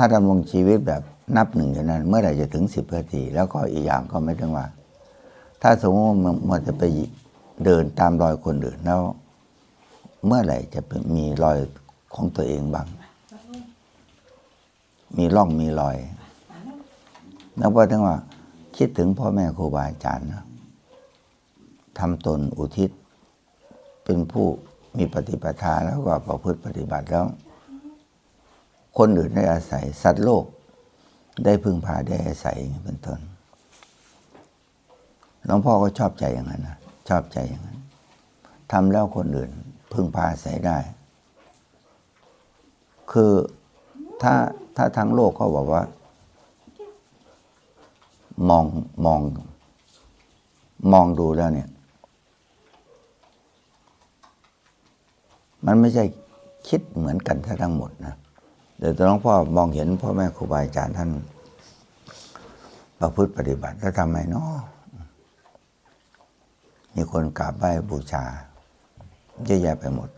ถ้าดำรงชีวิตแบบนับหนึ่งอยู่นั้น เมื่อไหร่จะถึงสิบนาที แล้วก็อีกอย่างก็ไม่ต้องว่า ถ้าสมมติว่ามันจะไปเดินตามรอยคนอื่นแล้ว เมื่อไหร่จะมีรอยของตัวเองบ้าง มีร่องมีรอยนับว่าถึงว่า คิดถึงพ่อแม่ครูบาอาจารย์นะทำตนอุทิศ เป็นผู้มีปฏิปทาแล้วก็ประพฤติปฏิบัติแล้ว คนอื่นได้อาศัย สัตว์โลก ได้พึ่งพาได้อาศัยอย่างนี้เป็นต้นหลวงพ่อก็ชอบใจอย่างนั้นนะชอบใจอย่างนั้นทำแล้วคนอื่น พึ่งพาอาศัยได้ คือถ้าถ้าทางโลกเขาบอกว่า มองมอง มองดูแล้วเนี่ย มันไม่ใช่คิดเหมือนกันทั้งหมดนะ เดี๋ยวหลวงพ่อมองเห็นพ่อแม่ครูบาอาจารย์ท่าน ประพฤติปฏิบัติแล้วทำไมเนาะมีคนกราบไหว้บูชาเยอะแยะไปหมด